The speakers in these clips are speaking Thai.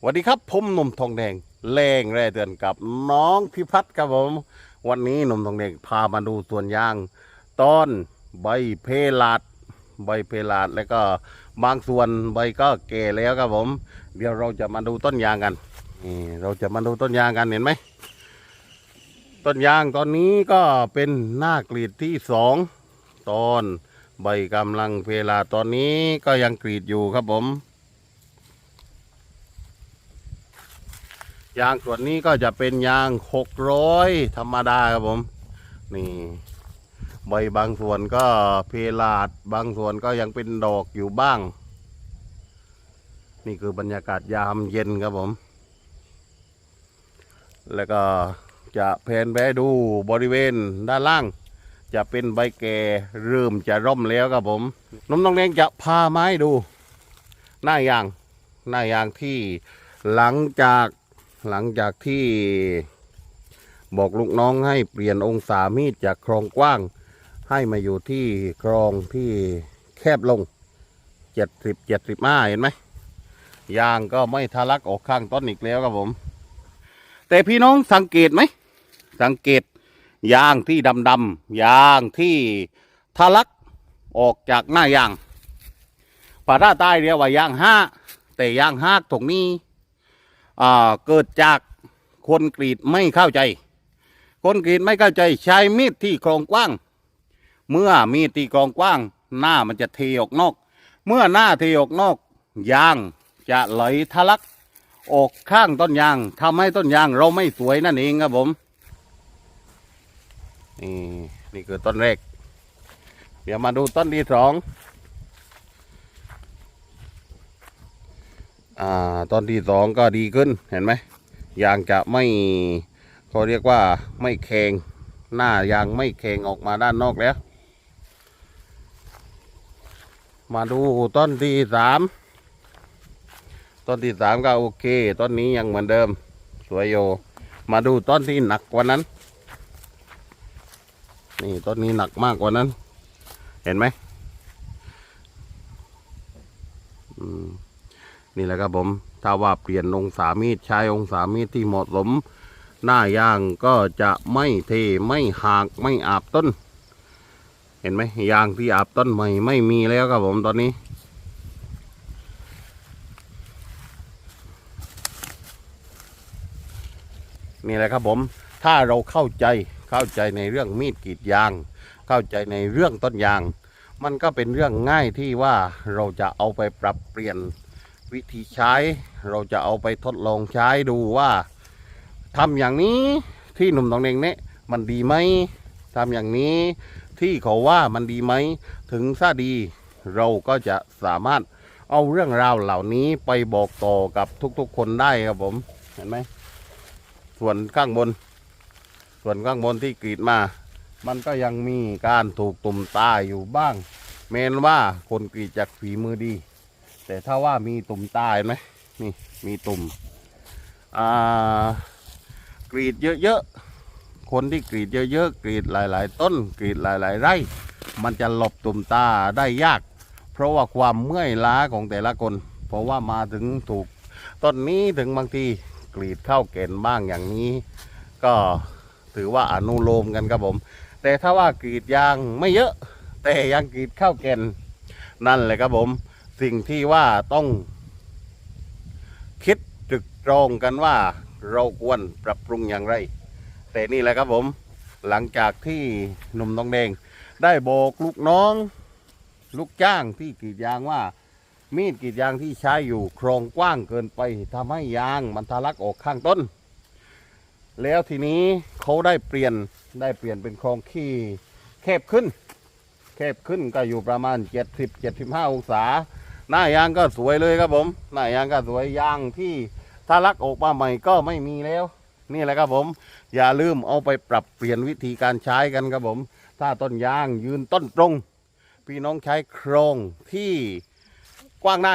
สวัสดีครับผมหนุ่มทองแดงแรงแร่เตือนกับน้องพิพัฒน์ครับผม วันนี้หนุ่มทองแดงพามาดูสวนยางต้นใบเพลาดใบเพลาดแล้วก็บางส่วนใบก็แก่แล้วครับผม เดี๋ยวเราจะมาดูต้นยางกันนี่เราจะมาดูต้นยางกันเห็นไหมต้นยางตอนนี้ก็เป็นหน้ากรีดที่สองตอนใบกำลังเพลาตอนนี้ก็ยังกรีดอยู่ครับผม ยางส่วนนี้ก็จะเป็นยางหกร้อยธรรมดาครับผม นี่ใบบางส่วนก็เพลาดบางส่วนก็ยังเป็นดอกอยู่บ้าง นี่คือบรรยากาศยามเย็นครับผม แล้วก็จะแผนไปดูบริเวณด้านล่าง จะเป็นใบแก่เริ่มจะร่มแล้วครับผมน้องน้องแดงจะพาไม้ดู หน้ายาง หน้ายางที่หลังจาก หลังจากที่บอกลูกน้องให้เปลี่ยนองศามีดจากคลองกว้าง ให้มาอยู่ที่คลองที่แคบลงเจ็ดสิบเจ็ดสิบห้าเห็นไหมยางก็ไม่ทะลักออกข้างต้นอีกแล้วครับผม แต่พี่น้องสังเกตไหม สังเกตยางที่ดำดำๆยางที่ทะลักออกจากหน้ายางภาษาใต้เรียกว่ายางห้าแต่ยางห้าตรงนี้ เกิดจากคนกรีดไม่เข้าใจ คนกรีดไม่เข้าใจใช้มีดที่คลองกว้าง เมื่อมีดที่คลองกว้าง หน้ามันจะเทออกนอก เมื่อหน้าเทออกนอกยางจะไหลทะลัก ออกข้างต้นยางทำให้ต้นยางเราไม่สวยนั่นเองครับผม นี่นี่คือต้นแรก เดี๋ยวมาดูต้นที่สอง อ่าต้นที่สองก็ดีขึ้นเห็นไหมยางจะไม่เขาเรียกว่าไม่แข็งหน้ายางไม่แข็งออกมาด้านนอกแล้ว มาดูต้นที่สามต้นที่สามก็โอเค ต้นนี้ยังเหมือนเดิม สวยโย มาดูต้นที่หนักกว่านั้น นี่ต้นนี้หนักมากกว่านั้น เห็นไหมอืม นี่แหละครับผมถ้าว่าเปลี่ยนองศามีดใช้องศามีดที่เหมาะสม หน้ายางก็จะไม่เทไม่หักไม่อาบต้น เห็นไหมยางที่อาบต้นใหม่ไม่มีแล้วครับผมตอนนี้นี่แหละครับผมถ้าเราเข้าใจเข้าใจในเรื่องมีดกรีดยาง เข้าใจในเรื่องต้นยาง มันก็เป็นเรื่องง่ายที่ว่าเราจะเอาไปปรับเปลี่ยน วิธีใช้เราจะเอาไปทดลองใช้ดูว่าทำอย่างนี้ที่หนุ่มตองเองเนี่ยมันดีไหมทำอย่างนี้ที่เขาว่ามันดีไหม ถึงซะดีเราก็จะสามารถเอาเรื่องราวเหล่านี้ไปบอกต่อกับทุกๆคนได้ครับผมเห็นไหมส่วนข้างบน ส่วนข้างบนที่กรีดมา มันก็ยังมีการถูกตุ่มตาอยู่บ้างเมนว่าคนกรีดจากฝีมือดี แต่ถ้าว่ามีตุ่มตายไหมนี่มีตุ่มอ่ากรีดเยอะๆ คนที่กรีดเยอะๆ กรีดหลาย ๆ ต้น กรีดหลาย ๆ ไร่ มันจะหลบตุ่มตาได้ยาก เพราะว่าความเมื่อยล้าของแต่ละคน เพราะว่ามาถึงถูกต้นนี้ถึงบางทีกรีดเข้าเกณฑ์บ้างอย่างนี้ ก็ถือว่าอนุโลมกันครับผม แต่ถ้าว่ากรีดยางไม่เยอะ แต่ยังกรีดเข้าเกณฑ์นั่นแหละครับผม สิ่งที่ว่าต้องคิดตรึกตรองกันว่าเราควรปรับปรุงอย่างไร แต่นี่แหละครับผม หลังจากที่หนุ่มทองแดง ได้บอกลูกน้อง ลูกจ้างที่กรีดยางว่า มีดกรีดยางที่ใช้อยู่โครงกว้างเกินไปทำให้ยางมันทะลักออกข้างต้น แล้วทีนี้เขาได้เปลี่ยนได้เปลี่ยนเป็นโครงขี้แคบขึ้น แคบขึ้นก็อยู่ประมาณ 70 75 องศา หน้ายางก็สวยเลยครับผมหน้ายางก็สวยยางที่ถ้าลักออกมาใหม่ก็ไม่มีแล้ว นี่แหละครับผม อย่าลืมเอาไปปรับเปลี่ยนวิธีการใช้กันครับผม ถ้าต้นยางยืนต้นตรง พี่น้องใช้โครงที่กว้างได้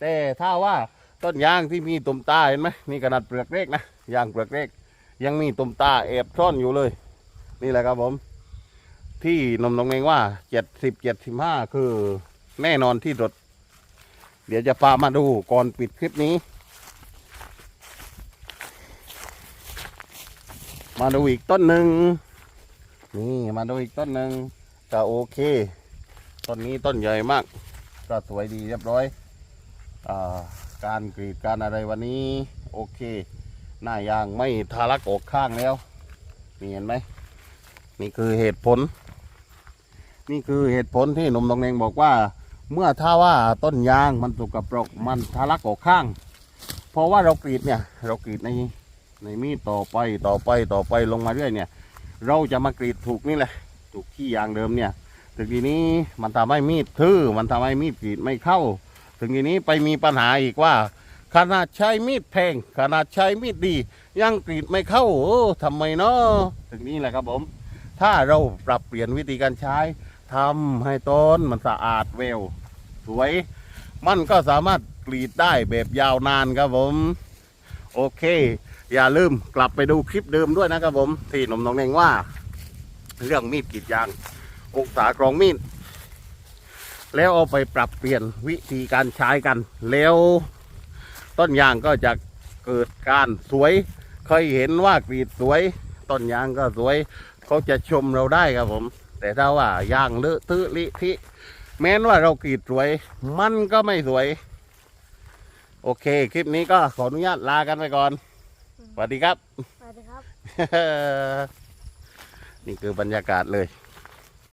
แต่ถ้าว่าต้นยางที่มีตุ่มตาเห็นไหมนี่ขนาดเปลือกเล็กนะยางเปลือกเล็ก ยังมีตุ่มตาแอบซ่อนอยู่เลย นี่แหละครับผม ที่นมตรงเองว่าเจ็ดสิบเจ็ดสิบห้าคือแน่นอนที่สุด เดี๋ยวจะพามาดูก่อนปิดคลิปนี้ มาดูอีกต้นหนึ่งนี่มาดูอีกต้นหนึ่งก็โอเค ต้นนี้ต้นใหญ่มาก ก็สวยดีเรียบร้อยอการกรีดการอะไรวันนี้ โอเค หน้ายางไม่ทารักอกข้างแล้วนี่เห็นไหมนี่คือเหตุผล นี่คือเหตุผลที่หนุ่มตองเนงบอกว่า เมื่อถ้าว่าต้นยางมันสุกปรกมันทะลักออกข้าง เพราะว่าเรากรีดเนี่ย เรากรีดในในมีดต่อไปต่อไปต่อไปลงมาเรื่อยเนี่ย เราจะมากรีดถูกนี่แหละ ถูกขี้ยางเดิมเนี่ย ถึงทีนี้มันทำให้มีดทื่อมันทำให้มีดกรีดไม่เข้า ถึงทีนี้ไปมีปัญหาอีกว่า ขนาดใช้มีดแพงขนาดใช้มีดดียังกรีดไม่เข้าโอ้ทำไมเนาะถึงนี้แหละครับผม ถ้าเราปรับเปลี่ยนวิธีการใช้ทำให้ต้นมันสะอาดเวล สวย มันก็สามารถกรีดได้แบบยาวนานครับผม โอเค อย่าลืมกลับไปดูคลิปเดิมด้วยนะครับผมที่หนุ่มน้องเองว่า เรื่องมีดกรีดยางองศากรองมีด แล้วเอาไปปรับเปลี่ยนวิธีการใช้กัน แล้วต้นยางก็จะเกิดการสวย เคยเห็นว่ากรีดสวย ต้นยางก็สวย เขาจะชมเราได้ครับผม แต่ถ้าว่ายางเลอะเทอลิทิ แม้นว่าเรากรีดสวย มันก็ไม่สวย โอเค คลิปนี้ก็ขออนุญาตลากันไปก่อนสวัสดีครับ สวัสดีครับ นี่คือบรรยากาศเลย